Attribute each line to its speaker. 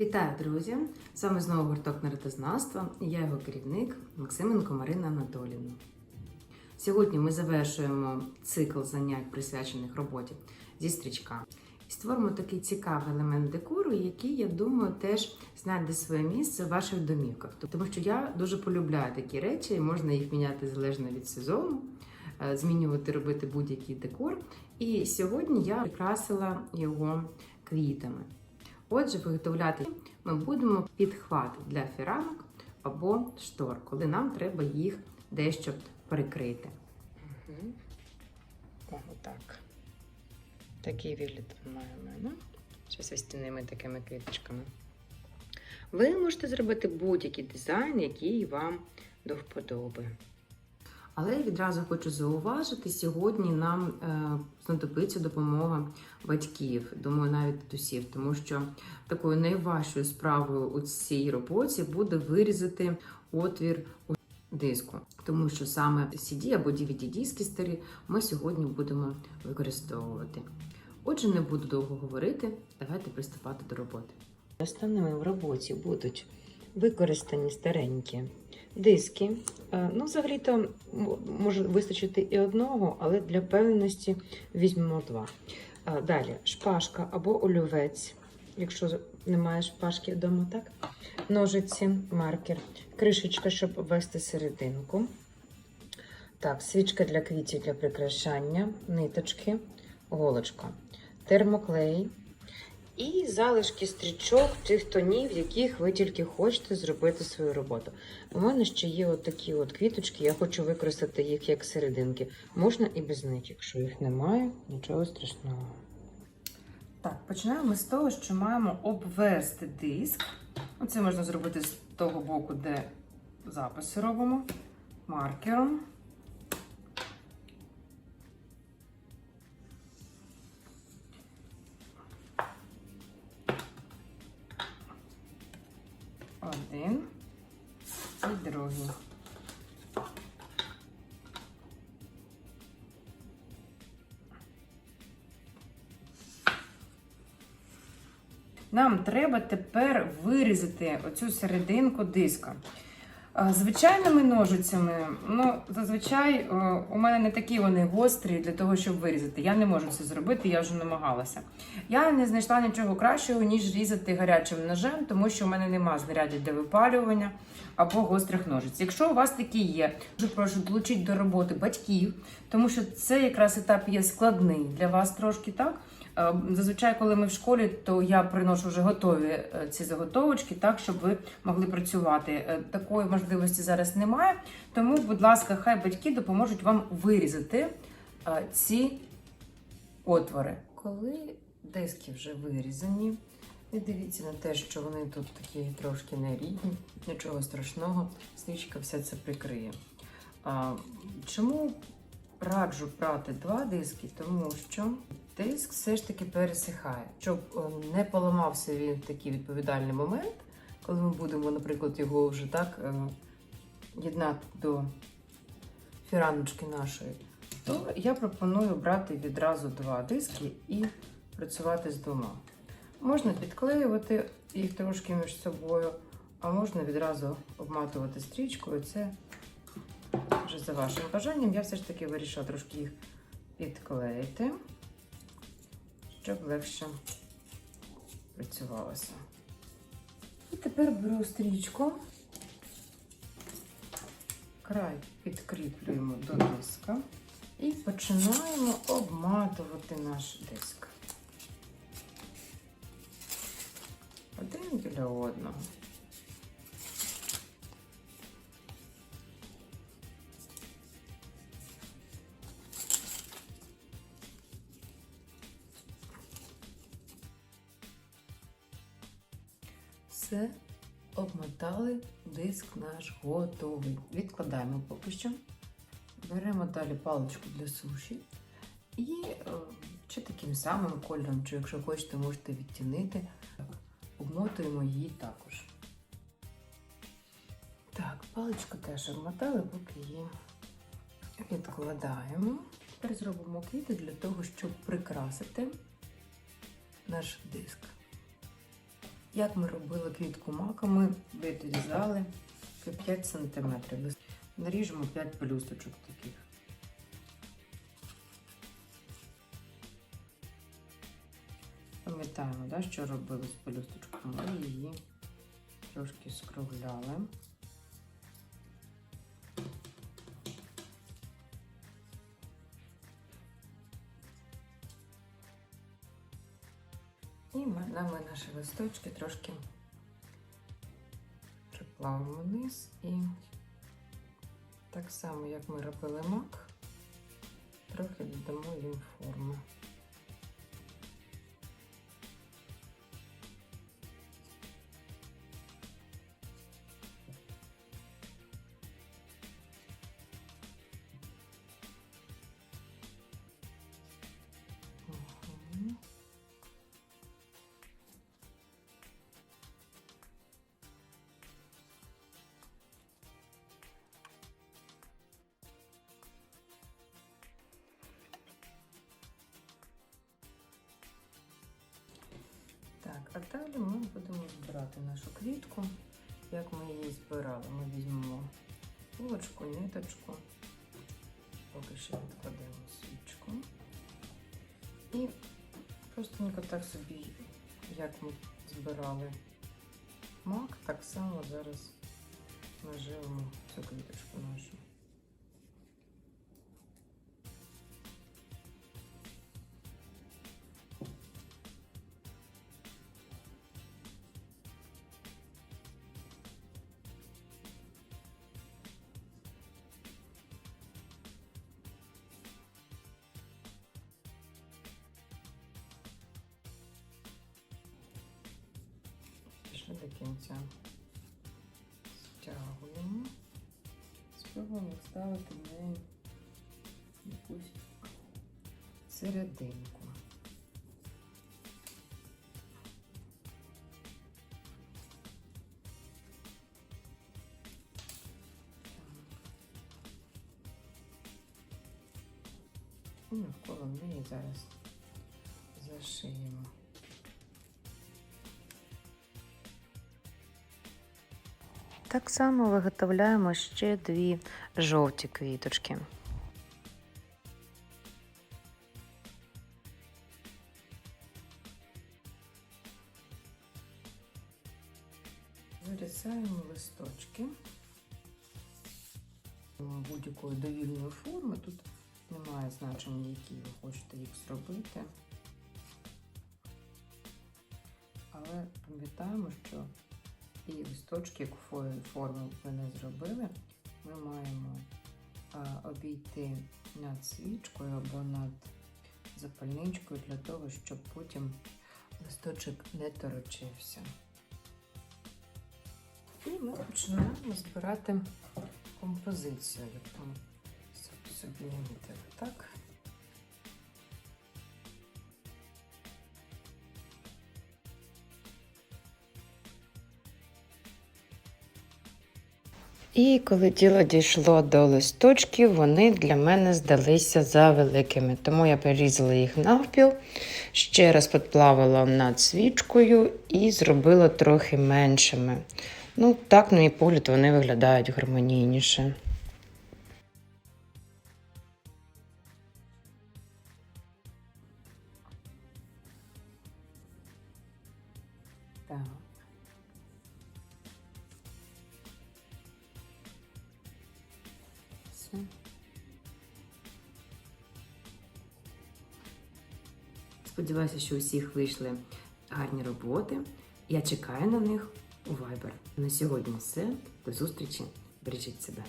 Speaker 1: Вітаю, друзі! З вами знову гурток народознавства і я його керівник Максименко Марина Анатоліївна. Сьогодні ми завершуємо цикл занять, присвячених роботі зі стрічками. І створимо такий цікавий елемент декору, який, я думаю, теж знайде своє місце в ваших домівках. Тому що я дуже полюбляю такі речі, і можна їх міняти залежно від сезону, е, змінювати, робити будь-який декор. І сьогодні я прикрасила його квітами. Отже, виготовляти ми будемо підхват для фіранок або штор, коли нам треба їх дещо прикрити. Угу. Отак. Такий вигляд має в мене. Щось вістяними такими квіточками. Ви можете зробити будь-який дизайн, який вам до вподоби. Але відразу хочу зауважити, сьогодні нам е, знадобиться допомога батьків, думаю, навіть дідусів, тому що такою найважчою справою у цій роботі буде вирізати отвір у диску, тому що саме CD або DVD-диски старі ми сьогодні будемо використовувати. Отже, не буду довго говорити, давайте приступати до роботи. Основними в роботі будуть використані старенькі диски. Е, Ну, взагалі-то може вистачити і одного, але для певності візьмемо два. Е, Далі шпажка або олівець, якщо немає шпажки вдома, так? Ножиці, маркер, кришечка, щоб обвести серединку. Так, свічка для квітів для прикрашання, ниточки, голочка, термоклей, і залишки стрічок тих тонів, яких ви тільки хочете зробити свою роботу. У мене ще є от такі от квіточки, я хочу використати їх як серединки. Можна і без них, якщо їх немає, нічого страшного. Так, починаємо з того, що маємо обвести диск. Це можна зробити з того боку, де записи робимо маркером. Один і другий. Нам треба тепер вирізати оцю серединку диска. Звичайними ножицями, ну, зазвичай е, у мене не такі вони гострі для того, щоб вирізати. Я не можу це зробити, я вже намагалася. Я не знайшла нічого кращого, ніж різати гарячим ножем, тому що у мене нема знарядів для випалювання або гострих ножиць. Якщо у вас такі є, дуже прошу долучити до роботи батьків, тому що це якраз етап є складний для вас трошки, так? Е, Зазвичай, коли ми в школі, то я приношу вже готові е, ці заготовочки, так щоб ви могли працювати. Е, Такої можливості зараз немає. Тому, будь ласка, хай батьки допоможуть вам вирізати е, ці отвори. Коли диски вже вирізані, і дивіться на те, що вони тут такі трошки нерідні, нічого страшного, стрічка все це прикриє. А, Чому раджу брати два диски? Тому що диск все ж таки пересихає. Щоб е, не поламався він в такий відповідальний момент, коли ми будемо, наприклад, його вже так е, єднати до фіраночки нашої, то я пропоную брати відразу два диски і працювати з двома. Можна підклеювати їх трошки між собою, а можна відразу обматувати стрічкою. Це вже за вашим бажанням. Я все ж таки вирішила трошки їх підклеїти, щоб легше працювалося. І тепер беру стрічку, край підкріплюємо до диска і починаємо обматувати наш диск. Один біля одного. Все, обмотали, диск наш готовий. Відкладаємо поки що. Беремо далі паличку для суші. І е, чи таким самим кольором, чи якщо хочете, можете відтінити. Обмотуємо її також. Так, паличку теж обмотали, поки її відкладаємо. Тепер зробимо квіти для того, щоб прикрасити наш диск. Як ми робили квітку мака, ми відрізали 5 см. Наріжемо 5 пелюсточок таких. Пам'ятаємо, що робили з пелюсточком? Ми її трошки скругляли. І ми, наші листочки трошки приплавимо вниз і так само, як ми робили мак, трохи додамо їм форми. Далі ми будемо збирати нашу квітку. Як ми її збирали, ми візьмемо булочку, ниточку, поки що відкладемо свічку. І простенько так собі, як ми збирали мак, так само зараз наживемо цю квіточку нашу. Пішли до кінця. Стягуємо. Спробуємо вставити в неї якусь серединку. Навколо неї зараз зашиємо.
Speaker 2: Так само виготовляємо ще дві жовті квіточки.
Speaker 1: Вирізаємо листочки будь-якої довільної форми. Тут немає значення, які ви хочете їх зробити. Але пам'ятаємо, що і листочки, якої форми ви не зробили, ми маємо обійти над свічкою або над запальничкою для того, щоб потім листочок не торочився. І ми починаємо збирати композицію, яку собі так?
Speaker 2: І коли діло дійшло до листочків, вони для мене здалися за великими. Тому я перерізала їх навпіл, ще раз підплавила над свічкою і зробила трохи меншими. Ну, так, на мій погляд, вони виглядають гармонійніше.
Speaker 1: Все. Сподіваюся, що усіх вийшли гарні роботи. Я чекаю на них у Viber. На сьогодні все. До зустрічі. Бережіть себе.